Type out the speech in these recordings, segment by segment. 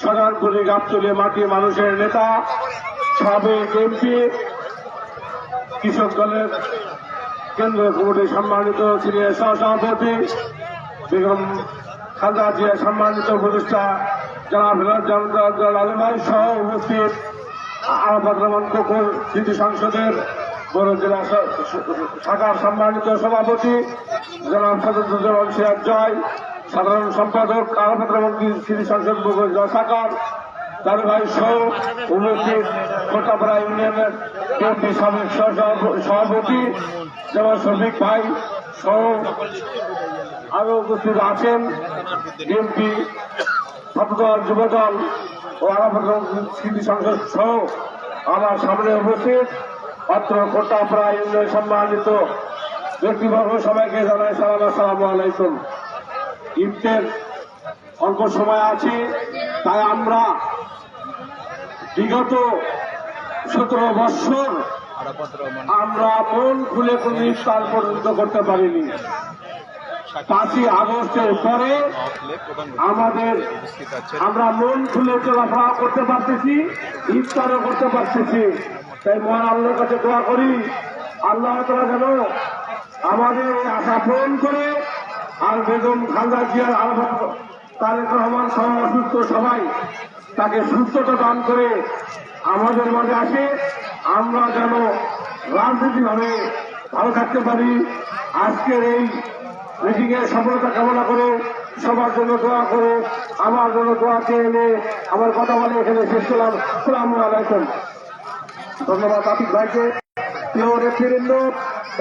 সদানপুরি গাবতলি মাটি মানুষের নেতা, সাবেক এমপি, কৃষক দলের কেন্দ্রীয় কমিটির সম্মানিত সিনিয়র সহসভাপতি, বেগম খালদা জিয়া সম্মানিত উপদেষ্টা জনাব আলম ভাই সহ উপস্থিত আরাফাত রহমান কোকর সিটি সংসদের বড় জেলা শাখার সম্মানিত সভাপতি জনাব সদস্য জয় সাধারণ সম্পাদক রহমান সিটি সংসদ শাখার তার ভাই সহ কোটাপাড়া ইউনিয়নের সহ- সভাপতি, যেমন শফিক ভাই সহ আরও উপস্থিত আছেন। বিএনপি ছাত্রদল যুবদল ও স্মৃতি সংসদ সহ আমার সামনে উপস্থিত অত্র কোটাপাড়া ইউনিয়ন সম্মানিত ব্যক্তিবর্গ সবাইকে জানাই সালাম, আসসালামু আলাইকুম। ইফতের অল্প সময় আছে, তাই আমরা বিগত সতেরো বৎসর আমরা মন খুলে কোন ইফতার পর্যন্ত করতে পারিনি। পাঁচই আগস্টের পরে আমাদের আমরা মন খুলে চলাফেরা করতে পারতেছি, ইফতারও করতে পারতেছি। তাই মহান আল্লাহর কাছে দোয়া করি, আল্লাহ তারা যেন আমাদের আশা পূরণ করে আর বেগম খালদা জিয়ার আলহাম তারেক রহমান সহ সবাই তাকে সুস্থতা দান করে আমাদের মাঝে আসে। আমরা যেন রাজনীতিভাবে ভালো থাকতে পারি। আজকের এই মিটিং এর সফলতা কামনা করে সবার জন্য দোয়া করে, আমার জন্য দোয়া চেয়ে এনে আমার কথা বলে এখানে শেষ করলাম। সালাম আলাইকুম। ধন্যবাদ আতিক ভাইকে। প্রিয় নেতৃবৃন্দ,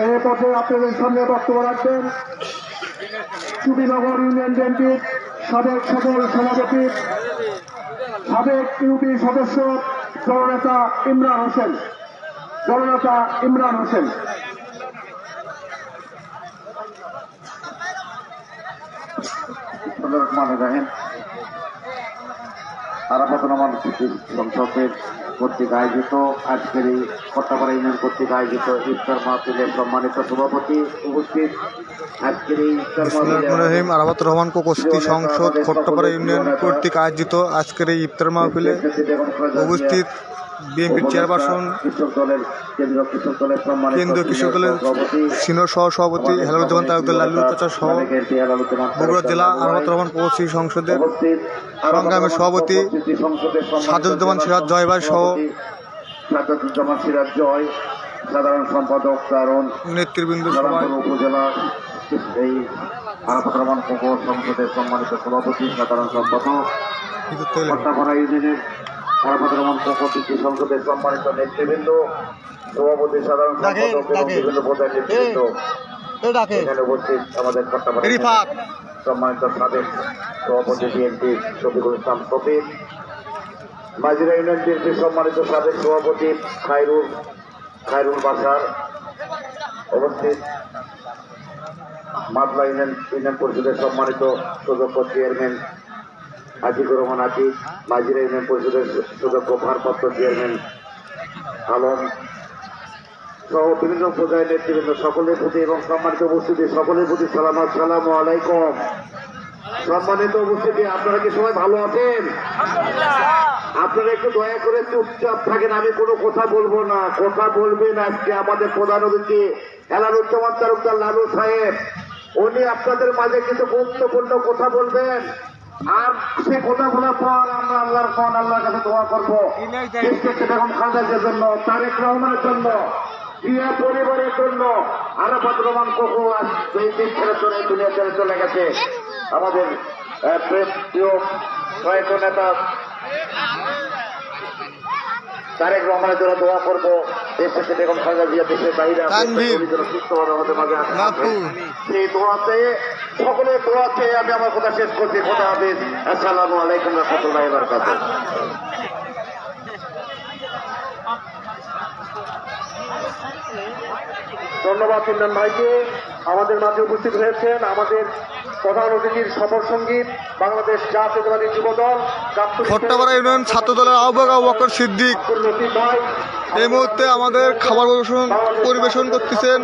এই পথে আপনাদের সামনে বক্তব্য রাখবেন। চুবিনগর ইউনিয়ন বিএনপির সাবেক সফল সভাপতি, সাবেক ইউপি সদস্য জননেতা ইমরান হোসেন। জননেতা ইমরান হোসেন। রহমান রাহেম আরাফাত সংসদের কর্তৃক আয়োজিত আজকের এই কট্টাপাড়া ইউনিয়ন কর্তৃক আয়োজিত ইফতার মাহফিলের সম্মানিত সভাপতি উপস্থিত। আজকের এই ইফতার রহিম। আরাবাত রহমান কোকস্তি সংসদ খট্টপাড়া ইউনিয়ন কর্তৃক আয়োজিত আজকের এই ইফতার মাহফিলে উপস্থিত বিএনপির চেয়ারপারসন কেন্দ্রীয় কৃষক দলের সিনিয়র সহ সভাপতি হেলালুজ্জামান তালুকদার লালু চাচা সহ বগুড়া জেলা আরাবাত রহমান কোকস্তি সংসদের সংগ্রামের সভাপতি সাজুজ্জামান সিরাজ জয় ভাই সহ সাজ্জাদুজ্জামান সিরাজ জয় সাধারণ সম্পাদক কারণ নেতৃবৃন্দ উপজেলা এই সংসদের সম্মানিত সভাপতি সাধারণ সম্পাদক ইউনিয়নের সংসদের সম্মানিত নেতৃবৃন্দ সভাপতি সাধারণ সম্পাদক এবং বিভিন্ন পদের নেতৃবৃন্দ। এখানে উপস্থিত আমাদের কট্টাপাড়া সম্মানিত সাবেক সভাপতি বিএনপি শফিকুল ইসলাম শফিক মাজিরা ইউনিয়ন বিএনপির সম্মানিত সাবেক সভাপতি খায়রুল খায়রুল বাসার উপস্থিত মাদলা ইউনিয়ন ইউনিয়ন পরিষদের সম্মানিত সুযোগ্য চেয়ারম্যান আজিকুর রহমান আতিক মাজিরা ইউনিয়ন পরিষদের সুযোগ্য ভারপ্রাপ্ত চেয়ারম্যান আলম সহ বিভিন্ন পর্যায়ের নেতৃবৃন্দ সকলের প্রতি এবং সম্মানিত উপস্থিতি, সকলের প্রতি সালাম, আসসালাম আলাইকুম। সম্মানিত উপস্থিতি, আপনারা কি সবাই ভালো আছেন? আপনারা একটু দয়া করে চুপচাপ থাকেন, আমি কোনো কথা বলব না। কথা বলবেন আজকে আমাদের প্রধান অতিথি হেলালুজ্জামান তালুকদার লালু সাহেব। উনি আপনাদের মাঝে কিছু গুরুত্বপূর্ণ কথা বলবেন। আর সে কথা বলার পর আমরা আল্লাহর ফোন আল্লাহর কাছে দোয়া করব। বেগম খালেদার জন্য, তারেক রহমানের জন্য ক্রিয়া পরিবারের জন্য, আরাফাত রহমান কোকো আজ এই দিন ছেড়ে চলে দুনিয়া ছেড়ে চলে গেছে। আমাদের প্রেস প্রিয় কয়েক নেতা তারেক রহমানের জন্য দোয়া করব। দেশে থেকে বেগম খালেদা জিয়া দেশের বাইরে সুস্থভাবে আমাদের মাঝে আসতে সেই দোয়াতে সকলের দোয়াতে আমি আমার কথা শেষ করছি। কথা হাফিজ। আসসালামু আলাইকুম রহমতুল্লাহ ধন্যবাদ ইমরান ভাইকে। আমাদের মাঝে উপস্থিত হয়েছেন আমাদের প্রধান অতিথির সফর সংগীত বাংলাদেশ জাতীয়তাবাদী যুবদল খট্টাপাড়া ইউনিয়ন ছাত্র দলের আহ্বায়ক বকর সিদ্দিক। এই মুহূর্তে আমাদের খাবার পরিবেশন পরিবেশন করতেছেন।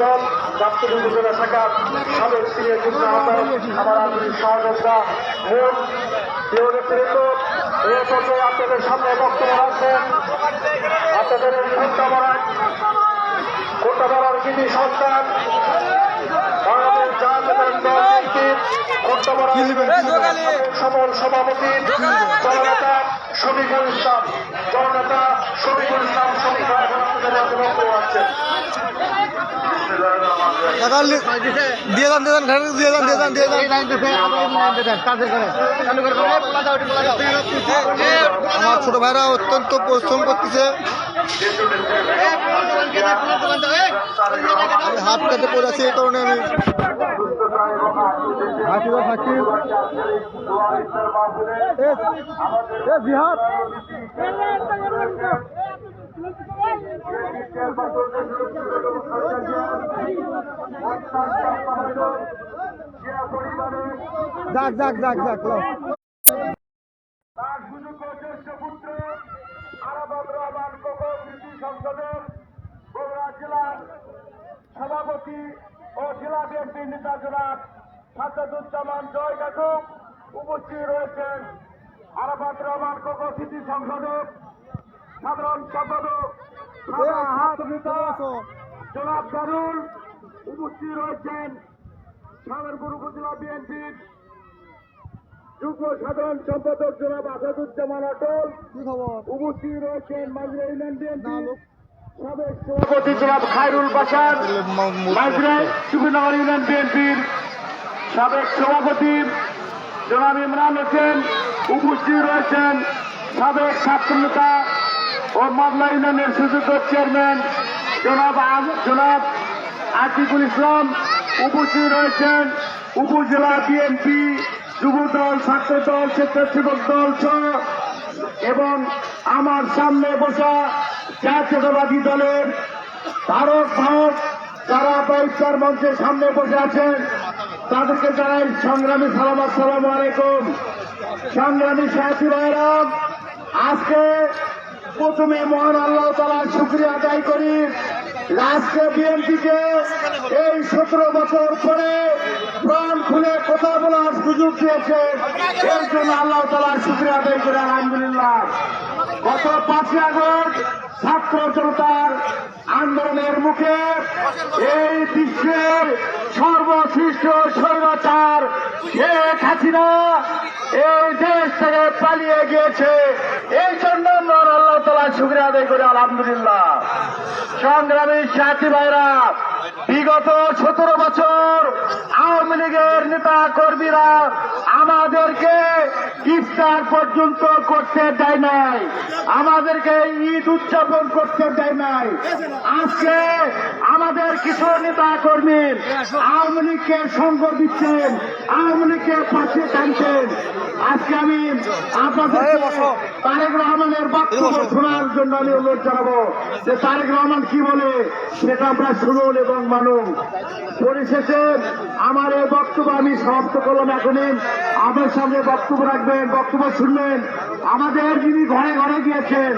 আপনাদের সামনে বক্তব্য রাখবেন আপনাদের কোটাপাড়ার কৃতি সন্তান বাংলাদেশ জাতীয় দল নেত্রীর কোটাপাড়ার সফল সভাপতি জননেতা শফিকুল ইসলাম। জননেতা শফিকুল ইসলাম শফিক ভাই দিয়ে দেন, দিয়ে ঘরে দিয়ে দেন দিয়ে দেন দিয়ে দেন। আমার ছোট ভাইরা অত্যন্ত পরিশ্রম করতেছে। হাত কাটে পড়ে আছি এই কারণে আমি হাঁটি বা হাঁটি এ এ, জিহাদ। তার সংসদের জেলার সভাপতি ও জেলা বিএনপি নেতা জনাব জয় কাকু উপস্থিত রয়েছেন আরাবাদ রহমান কোকো কৃষি সংসদের সাধারণ সম্পাদক। জনাব দারুল উপস্থিত রয়েছেন সাগরপুর উপজেলা বিএনপির যুগ্ম সাধারণ সম্পাদক জনাব আসাদুজ্জামান অটল উপস্থিত রয়েছেন মাঝরা ইউনিয়ন না, বিএনপি সাবেক সভাপতি জনাব খায়রুল বাসার ম- মূর্খ। মাঝরা সুবিনগর ইউনিয়ন বিএনপির সাবেক সভাপতি জনাব ইমরান হোসেন। উপস্থিত রয়েছেন সাবেক ছাত্রনেতা ও মামলা ইউনিয়নের সুযোগ্য চেয়ারম্যান জনাব জনাব আতিকুল ইসলাম উপস্থিত রয়েছেন। উপজেলা বিএনপি যুব দল ছাত্র দল স্বেচ্ছাসেবক দল সহ এবং আমার সামনে বসা জাতীয়তাবাদী দলের ভারত ভারত যারা পরীক্ষার মঞ্চের সামনে বসে আছেন, তাদেরকে জানাই সংগ্রামী সালাম, আসসালাম আলাইকুম। সংগ্রামী ভাইরাম আজকে প্রথমে মহান আল্লাহ তালার শুক্রিয়া আদায় করি। আজকে বিএনপিকে এই সতেরো বছর পরে প্রাণ খুলে কথা বলার সুযোগ দিয়েছে। এর জন্য আল্লাহ তালার শুক্রিয়া আদায় করি, আলহামদুলিল্লাহ। গত পাঁচই আগস্ট ছাত্র জনতার আন্দোলনের মুখে এই বিশ্বের সর্বশ্রেষ্ঠ স্বৈরাচার শেখ হাসিনা এই দেশ থেকে পালিয়ে গিয়েছে। এই জন্য আল্লাহ তালা শুক্রিয়া আদায় করি, আলহামদুলিল্লাহ। সংগ্রামী সাথী ভাইরা বিগত সতেরো বছর আওয়ামী লীগের নেতা কর্মীরা আমাদেরকে ইফতার পর্যন্ত করতে দেয় নাই। আমাদেরকে ঈদ উদযাপন করতে দেয় নাই। আজকে আমাদের কিছু নেতা কর্মী আওয়ামী লীগকে সঙ্গ দিচ্ছেন, আওয়ামী লীগকে পাশে টানছেন। আজকে আমি আপনাদের তারেক রহমানের বক্তব্য শোনার জন্য আমি অনুরোধ জানাব যে তারেক রহমান কি বলে সেটা আমরা শুনুন এবং মানুন। পরিশেষে আমার এই বক্তব্য আমি সমাপ্ত করলাম এখনই। আমার সামনে বক্তব্য রাখবেন বক্তব্য শুনবেন। আমাদের যিনি ঘরে ঘরে গিয়েছেন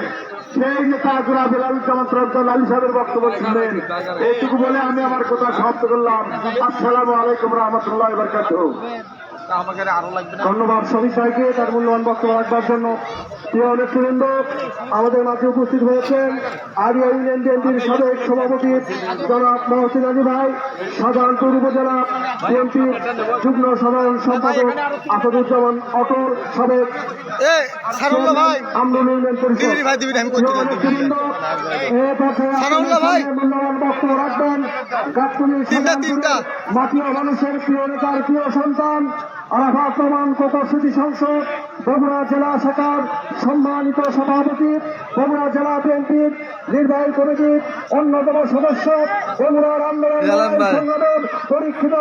সেই নেতা জোড়া বিলালুজ্জামান সরকার আলী সাহেবের বক্তব্য শুনবেন। এইটুকু বলে আমি আমার কথা সমাপ্ত করলাম। আসসালামু আলাইকুম রহমতুল্লাহ ধন্যবাদ সবিক ভাইকে তার মূল্যবান বক্তব্য রাখবার জন্য। প্রিয় নেতৃবৃন্দ আমাদের মাঝে উপস্থিত হয়েছেন আরিয়া ইউনিয়ন বিএনপির সাবেক সভাপতি জনাব মহসিন আলী ভাই সাধারণপুর উপজেলা বিএনপির যুগ্ম সাধারণ সম্পাদক আসাদুজ্জামান অটল সাবেক আমরুল ইউনিয়ন পরিষদ। নেতৃবৃন্দ, এ পর্যায়ে মূল্যবান বক্তব্য রাখবেন। তিনটা, মাটিয়া মানুষের প্রিয় নেতার প্রিয় সন্তান আরাফাত রহমান কোকো সিটি সংসদ বগুড়া জেলা শাখার সম্মানিত সভাপতি বগুড়া জেলা বিএনপির নির্বাহী কমিটির অন্যতম সদস্য বগুড়ার আন্দোলন সংগঠন পরীক্ষিত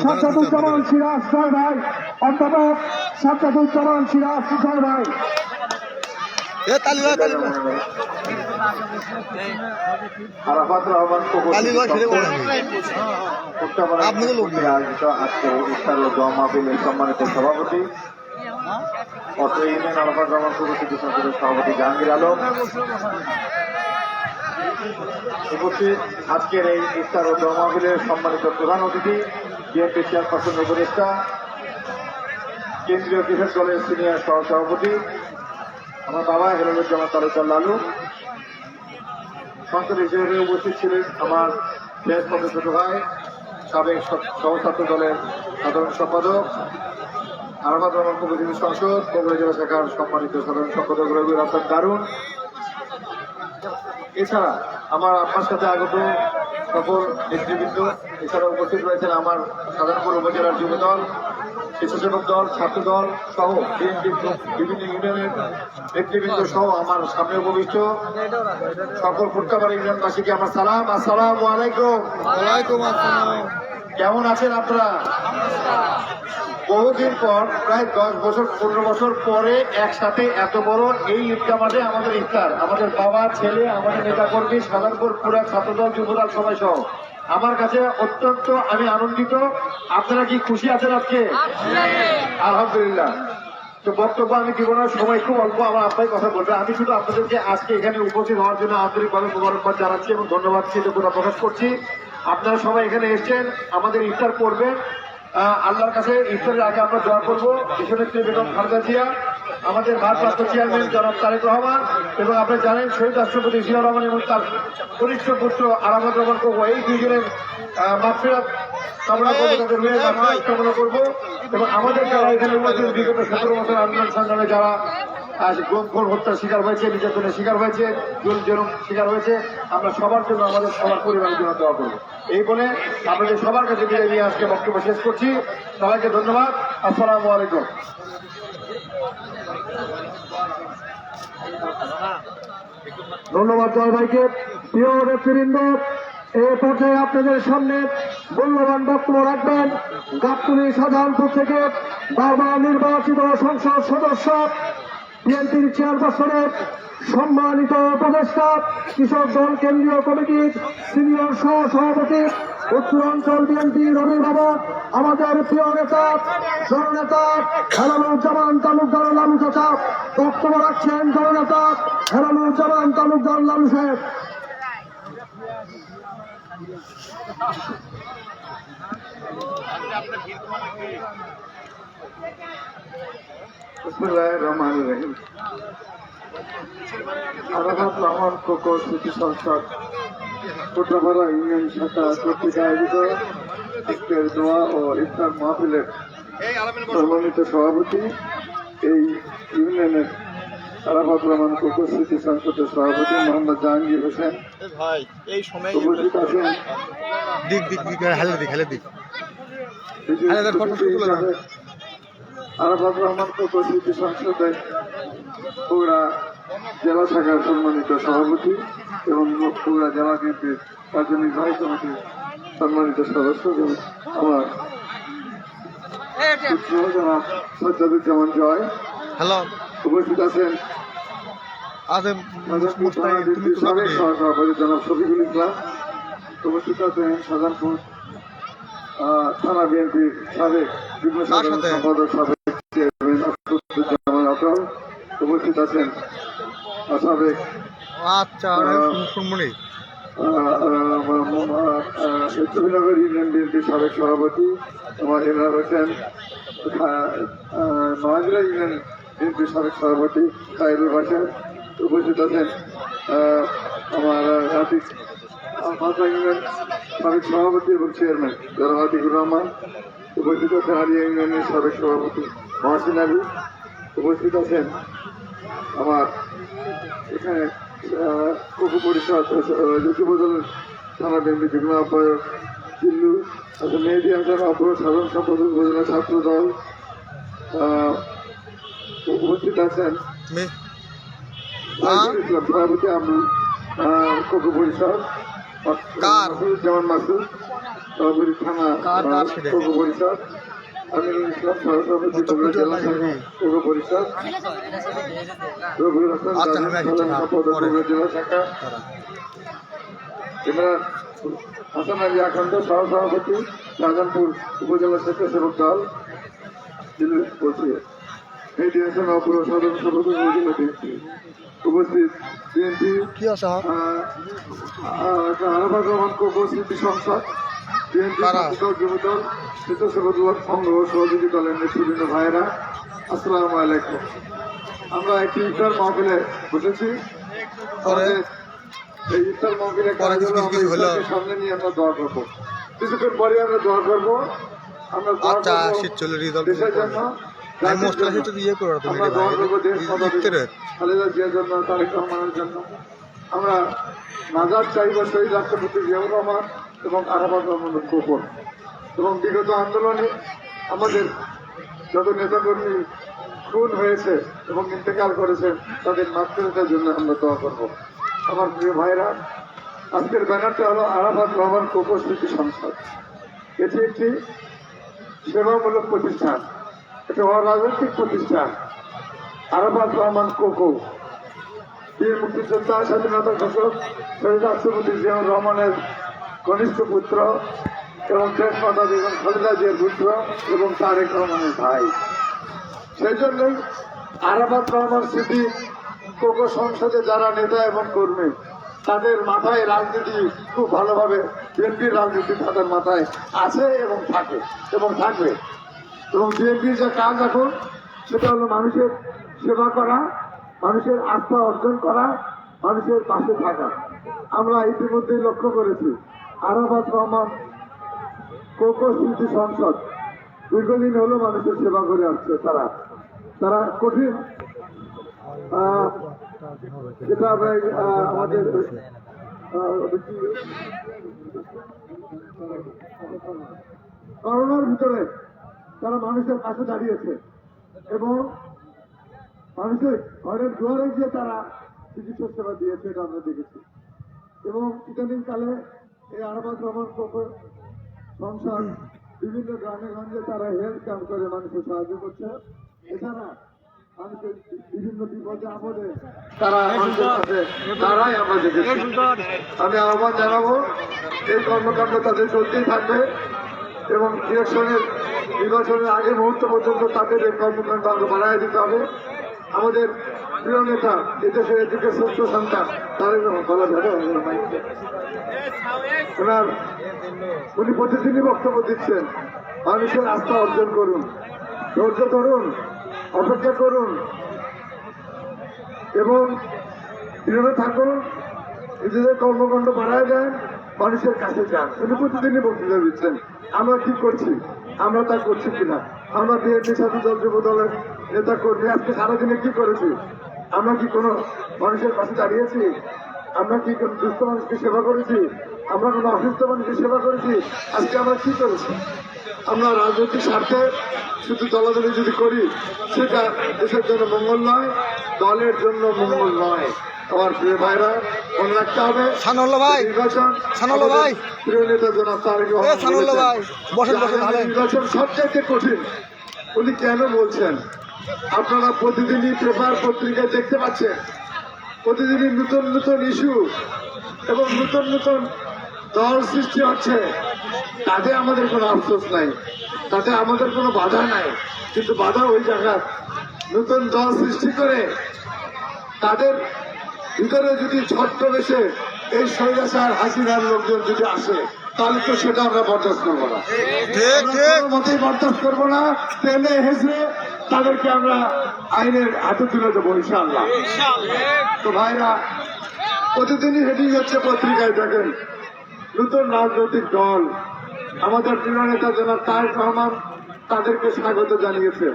সাজ্জাদুজ্জামান সিরাজ ভাই অধ্যাপক সাজ্জাদুজ্জামান সিরাজ ভাই। সম্মানিত সভাপতি ইউনিয়ন রহমান সভাপতি জাহাঙ্গীর আলম। উপস্থিত আজকের এই ইফতার ও দোয়া মাহফিলের সম্মানিত প্রধান অতিথি বিএনপি চেয়ারপারসন উপদেষ্টা কেন্দ্রীয় কৃষক দলের সিনিয়র সহ সভাপতি আমার বাবা হেরুজ্জামান তালুকদার লালু সংসদ হিসেবে উপস্থিত ছিলেন আমার পক্ষে ছোট ভাই, সাবেক সহস্রাত্র দলের সাধারণ সম্পাদক আরাফাত রহমান উপজেলা সংসদ, বগুড়া জেলা শাখার সম্মানিত সাধারণ সম্পাদক রবি রাস্তার দারুণ এছাড়া আমার আপনার সাথে আগত সকল নেতৃবৃন্দ এছাড়া উপস্থিত রয়েছেন আমার সাধারণপুর উপজেলার যুব দল স্বেচ্ছাসেবক দল ছাত্র দল সহ বিএনপি বিভিন্ন ইউনিয়নের নেতৃবৃন্দ সহ আমার সামনে উপবিষ্ট। সকল ফুটকাবাড়ি ইউনিয়নবাসীকে আমার সালাম। আসসালামু আলাইকুম। ওয়ালাইকুম কেমন আছেন আপনারা? বহুদিন পর প্রায় দশ বছর পনেরো বছর পরে একসাথে এত বড় এই ঈদগা মাঠে আমাদের ইফতার। আমাদের বাবা ছেলে আমাদের নেতাকর্মী সাধারণপুর পুরা ছাত্রদল যুবদল সবাই সহ। আমার কাছে অত্যন্ত আমি আনন্দিত। আপনারা কি খুশি আছেন আজকে? আলহামদুলিল্লাহ। তো বক্তব্য আমি দিব না, সময় খুব অল্প, আমার আপনাই কথা বলবে। আমি শুধু আপনাদেরকে আজকে এখানে উপস্থিত হওয়ার জন্য আন্তরিকভাবে মোবারকবাদ জানাচ্ছি এবং ধন্যবাদ কৃতজ্ঞতা প্রকাশ করছি। আপনারা সবাই এখানে এসেছেন, আমাদের ইফতার করবেন আল্লাহর কাছে ইফতারের আগে আমরা দোয়া করব। দেশনেত্রী বেগম খালেদা জিয়া আমাদের ভারপ্রাপ্ত চেয়ারম্যান জনাব তারেক রহমান এবং আপনি জানেন শহীদ রাষ্ট্রপতি জিয়া রহমান এবং তার কনিষ্ঠ পুত্র আরামত রহমান কবু। এই দুইজনের মাফিরাত কামনা করব, তাদের কামনা করব এবং আমাদের যারা এখানে উপস্থিত, বিগত সতেরো বছর আন্দোলন সংগ্রামে যারা আজ হত্যার শিকার হয়েছে, নির্যাতনের শিকার হয়েছে জুল শিকার হয়েছে, আমরা সবার জন্য আমাদের সবার পরিবারের জন্য দোয়া করব। এই বলে আপনাদের সবার কাছে বিদায় নিয়ে আজকে বক্তব্য শেষ করছি। সবাইকে ধন্যবাদ। আসসালামু আলাইকুম। ধন্যবাদ জয় ভাইকে। প্রিয় নেতৃবৃন্দ, এ পর্যায়ে আপনাদের সামনে মূল্যবান বক্তব্য রাখবেন গাবতলী সাধারণপুর থেকে বারবার নির্বাচিত সংসদ সদস্য, বিএনপির চেয়ারপারসনের সম্মানিত উপদেষ্টা, কৃষক দল কেন্দ্রীয় কমিটির সিনিয়র সহ সভাপতি উত্তরাঞ্চল বিএনপি রবি আমাদের প্রিয় নেতা, জননেতা হেরামুজ্জামান তালুকদার লালু চাচা বক্তব্য রাখছেন জননেতা হেরামুজ্জামান তালুকদার লালু সাহেব। রহমান কোকো স্মৃতি সংসদ। কোটরাপাড়া ইউনিয়ন শাখা কর্তৃক আয়োজিত ইফতার দোয়া ও ইফতার মাহফিলের সম্মানিত সভাপতি, এই ইউনিয়নের আরাফাত রহমান স্মৃতি সংসদের সভাপতি মোহাম্মদ জাহাঙ্গীর হোসেন উপস্থিত আছেন। আরাফাত রহমান স্মৃতি সংসদে বগুড়া জেলা শাখার সম্মানিত সভাপতি এবং বগুড়া জেলা বিএনপির কার্যনির্বাহী কমিটির সম্মানিত সদস্য এবং আমার সজ্জাদুজ্জামান জয়। হ্যালো। উপস্থিত আছেন সাবেক সহসভাপতি জনাব শফিকুল ইসলাম। উপস্থিত আছেন সাজানপুর আহ, থানা বিএনপির সাবেক যুগ্ম সাধারণ সম্পাদক সাবেক চেয়ারম্যান আসাদুজ্জামান অটল উপস্থিত আছেন সাবেক আচ্ছা। শুনমনি উত্তরনগর ইউনিয়ন বিএনপির সাবেক সভাপতি আমার এমরান হোসেন মহাজিরা ইউনিয়ন বিএনপির সাবেক সভাপতি সাহেবুল বাসার উপস্থিত আছেন। আমার আতিক মাথা ইউনিয়ন সাবেক সভাপতি এবং চেয়ারম্যান আতিকুর রহমান উপস্থিত আছেন। হারিয়া ইউনিয়নের সাবেক সভাপতি মহাসিন আলী উপস্থিত আছেন। আমার এখানে উপু পরিষদ যুবদলের থানা বিএনপি যুগ্ম আহ্বায়ক জিল্লু আছে মেহেদি হাসান অপর সাধারণ সম্পাদক উপজেলা ছাত্র দল উপস্থিত আছেন ইসলাম সভাপতি আমরুল কোকো পরিষদ? যেমন মাসুদ থানা? কোকো পরিষদ আমিরুল ইসলাম সহসভাপতি বগুড়া জেলা কোকো পরিষদ। রবিউল হাসান পরে। বগুড়া জেলা শাখা। ইমরান হাসান আলী আখন্দ সহসভাপতি শাহজাহানপুর উপজেলা স্বেচ্ছাসেবক দল মেহেদি হাসান অপর সাধারণ উপজেলা বিএনপি। উপস্থিত বিএনপি আরাফাত রহমান সংঘ সহযোগী দলের নেতৃবৃন্দ ভাইয়েরা আসসালামু আলাইকুম আমরা একটি ইফতার মাহফিলে বসেছি। পরে? এই ইফতার মাহফিলে? সামনে নিয়ে আমরা দোয়া করব। কিছুক্ষণ পরে আমরা দোয়া করব। আমরা আচ্ছা দেশের জন্য ইয়ে আমরা জন্য। আমরা নাজাদ চাইব শহীদ রাষ্ট্রপতি জিয়াউর রহমান। এবং আরাফাত রহমানের গোপন এবং বিগত আন্দোলনে আমাদের যত নেতাকর্মী খুন হয়েছে এবং ইন্তেকাল করেছে, তাদের মাতৃতার জন্য আমরা দোয়া করব। আমার প্রিয় ভাইরা, আজকের ব্যানারটা হলো আরাফাত রহমান উপস্থিতি সংসদ। এটি একটি সেবামূলক প্রতিষ্ঠান এটা অরাজনৈতিক প্রতিষ্ঠান। আরাফাত রহমান কোকো বীর মুক্তিযোদ্ধা, স্বাধীনতা ঘোষক রাষ্ট্রপতি জিয়াউর রহমানের কনিষ্ঠ পুত্র এবং দেশ মাতা বেগম খালেদা জিয়ার পুত্র এবং তারেক রহমানের ভাই। সেই জন্যই আরাফাত রহমান স্মৃতি কোকো সংসদে যারা নেতা এবং কর্মী, তাদের মাথায় রাজনীতি খুব ভালোভাবে, বিএনপির রাজনীতি তাদের মাথায় আছে এবং থাকে, এবং থাকবে। এবং বিএনপির যে কাজ এখন, সেটা হলো মানুষের সেবা করা, মানুষের আস্থা অর্জন করা, মানুষের পাশে থাকা। আমরা ইতিমধ্যেই লক্ষ্য করেছি আরাফাত রহমান কোকো স্মৃতি সংসদ। দীর্ঘদিন হলো মানুষের সেবা করে আসছে তারা। তারা কঠিন আমাদের করোনার ভিতরে তারা মানুষের পাশে দাঁড়িয়েছে এবং মানুষের ঘরের দুয়ারে গিয়ে তারা চিকিৎসা সেবা দিয়েছে, এটা আমরা দেখেছি। এবং ইদানিং কালে এই আরাবাদ ভ্রমণ সংসদ বিভিন্ন গ্রামে গঞ্জে তারা হেলথ ক্যাম্প করে মানুষের সাহায্য করছে। এছাড়া মানুষের বিভিন্ন বিপদে আপদে তারা মানুষের তারাই আমরা দেখেছি আমি আহ্বান জানাব এই কর্মকাণ্ড তাদের চলতেই থাকবে এবং ইলেকশনের নির্বাচনের আগে মুহূর্ত পর্যন্ত তাদের এই কর্মকাণ্ড আরও বাড়াই দিতে হবে। আমাদের প্রিয় নেতা এদেশের এদিকে শ্রেষ্ঠ সন্তান তাদের বলা যাবে ওনার, উনি প্রতিদিনই বক্তব্য দিচ্ছেন, মানুষের আস্থা অর্জন করুন, ধৈর্য ধরুন, অপেক্ষা করুন, এবং দৃঢ় থাকুন, নিজেদের কর্মকাণ্ড বাড়ায় দেন, মানুষের কাছে যান। উনি প্রতিদিনই বক্তৃতা দিচ্ছেন, আমরা কি করছি, আমরা তা করছি কিনা? আমরা বিএনপি সাথে দল, যুব দলের নেতা কর্মী আজকে সারাদিনে কি করেছি? আমরা কি কোনো মানুষের পাশে দাঁড়িয়েছি? আমরা কি কোনো দুস্থ মানুষকে সেবা করেছি? আমরা কোনো অসুস্থ মানুষকে সেবা করেছি? আজকে আমরা কি করেছি? আমরা রাজনৈতিক স্বার্থে শুধু দলাদলি যদি করি সেটা দেশের জন্য মঙ্গল নয় দলের জন্য মঙ্গল নয়। আমার প্রিয় ভাইরা মনে রাখতে হবে নির্বাচন ভাই। প্রিয় নেতা জনাব তারেক রহমান। নির্বাচন সবচাইতে কঠিন উনি কেন বলছেন? আপনারা প্রতিদিনই পেপার পত্রিকায় দেখতে পাচ্ছেন। প্রতিদিনই নতুন নতুন ইস্যু এবং নতুন নতুন দল সৃষ্টি হচ্ছে। তাতে আমাদের কোনো আফসোস নাই। তাতে আমাদের কোনো বাধা নাই। কিন্তু বাধা ওই জায়গায় নতুন দল সৃষ্টি করে তাদের ভিতরে যদি ছত্রবেশে এই স্বৈরাচার হাসিনার লোকজন যদি আসে তাহলে তো সেটা আমরা বরদাস্ত করব না। মতেই বরদাস্ত করব না। টেনে হেসে তাদেরকে আমরা আইনের হাতে তুলে দেবো ইনশাআল্লাহ। তো ভাইরা প্রতিদিনই হেডিং হচ্ছে পত্রিকায় দেখেন। নতুন রাজনৈতিক দল। আমাদের প্রিয় নেতা জনাব তারেক রহমান তাদেরকে স্বাগত জানিয়েছে।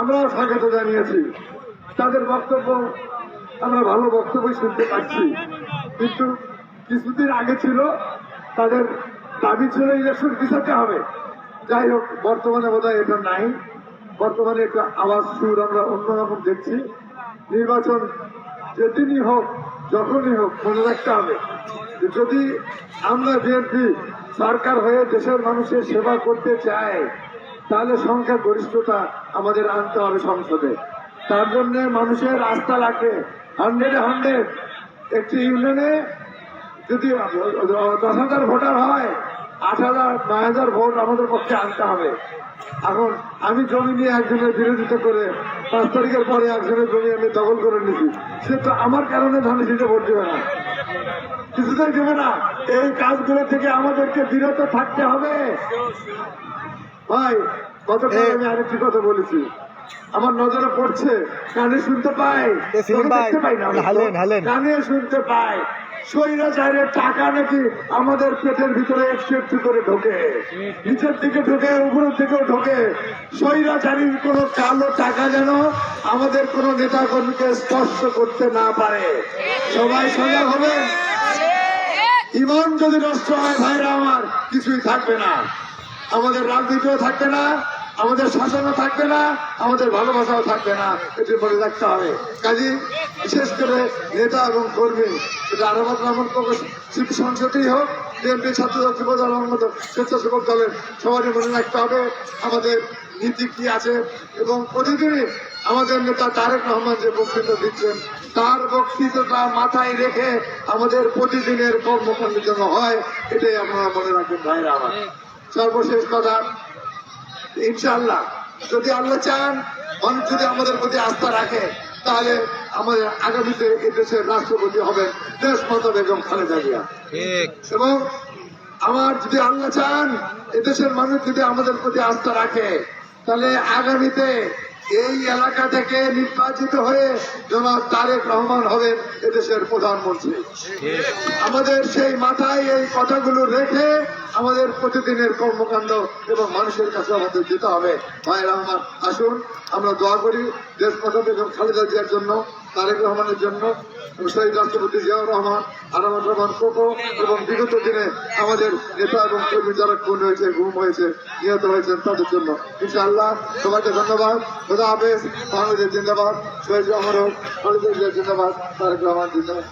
আমরাও স্বাগত জানিয়েছি। তাদের বক্তব্য আমরা ভালো বক্তব্যই শুনতে পাচ্ছি। কিন্তু কিছুদিন আগে ছিল তাদের দাবি ছিল ইলেকশন পিছাতে হবে যাই হোক বর্তমানে বোধহয় এটা নাই। বর্তমানে একটা আওয়াজ সুর আমরা অন্যরকম দেখছি। নির্বাচন যেদিনই হোক, যখনই হোক, মনে রাখতে হবে যদি আমরা বিএনপি সরকার হয়ে দেশের মানুষের সেবা করতে চাই, তাহলে সংখ্যা গরিষ্ঠতা আমাদের আনতে হবে সংসদে। তার জন্য মানুষের আস্থা লাগবে হান্ড্রেডে হান্ড্রেড একটি ইউনিয়নে যদি দশ হাজার ভোটার হয়, আট হাজার, নয় হাজার ভোট আমাদের পক্ষে আনতে হবে। এখন আমি জমি নিয়ে একজনের বিরোধিতা করে পাঁচ তারিখের পরে একজনের জমি আমি দখল করে নিছি সে তো আমার কারণে ধানে দিতে ভোট দেবে না। কিছুতেই দেবে না। এই কাজগুলো থেকে আমাদেরকে বিরত থাকতে হবে। ভাই গতকাল আমি আরেকটি কথা বলেছি। আমার নজরে পড়ছে কানে শুনতে পাই। কানে শুনতে পাই। স্বৈরাচারের টাকা নাকি আমাদের পেটের ভিতরে একটু করে ঢোকে। নিচের দিকে ঢোকে, উপরের দিকেও ঢোকে। স্বৈরাচারীর কোন কালো টাকা যেন আমাদের কোন নেতা কর্মীকে স্পর্শ করতে না পারে। সবাই সজাগ হবেন? ইমান যদি নষ্ট হয়, ভাইরা আমার, কিছুই থাকবে না। আমাদের রাজনীতিও থাকবে না। আমাদের শাসনও থাকবে না, আমাদের ভালোবাসাও থাকবে না, এটি বলে রাখতে হবে। কাজী, বিশেষ করে নেতা এবং কর্মী সেটা আরামাত রহমান শিল্পী সংসদেই হোক, বিএনপি ছাত্র যুব দলের মতো স্বেচ্ছাসেবক দলের সবারই মনে রাখতে হবে, আমাদের নীতি কি আছে, এবং প্রতিদিনই আমাদের নেতা তারেক রহমান যে বক্তৃতা দিচ্ছেন, তার বক্তৃতাটা মাথায় রেখে আমাদের প্রতিদিনের কর্মকাণ্ড যেন হয়, এটাই আপনারা মনে রাখবেন ভাইরা আমার। সর্বশেষ কথা ইনশাআল্লাহ। যদি আল্লাহ চান মানুষ যদি আমাদের প্রতি আস্থা রাখে তাহলে আমাদের আগামীতে দেশের রাষ্ট্রপতি হবেন দেশ মত বেগম খালেদা জিয়া। এবং আমার যদি আল্লাহ চান এদেশের মানুষ যদি আমাদের প্রতি আস্থা রাখে তাহলে আগামীতে এই এলাকা থেকে নির্বাচিত হয়ে জনাব তারেক রহমান হবেন এদেশের প্রধানমন্ত্রী। আমাদের সেই মাথায় এই কথাগুলো রেখে আমাদের প্রতিদিনের কর্মকাণ্ড এবং মানুষের কাছে আমাদের যেতে হবে। ভাই রহমান, আসুন, আমরা দোয়া করি দেশ প্রথম এবং খালেদা জিয়ার জন্য, তারেক রহমানের জন্য। শহীদ রাষ্ট্রপতি জিয়াউর রহমান আরামান রহমান কোকো এবং বিগত দিনে আমাদের নেতা এবং কর্মী যারা খুন হয়েছে ঘুম হয়েছে, নিহত হয়েছেন তাদের জন্য। ইনশাআল্লাহ, সবাইকে ধন্যবাদ। খোদা হাফেজ। বাংলাদেশ জিন্দাবাদ। শহীদ অমর হোক জিন্দাবাদ। তারেক রহমান জিন্দাবাদ।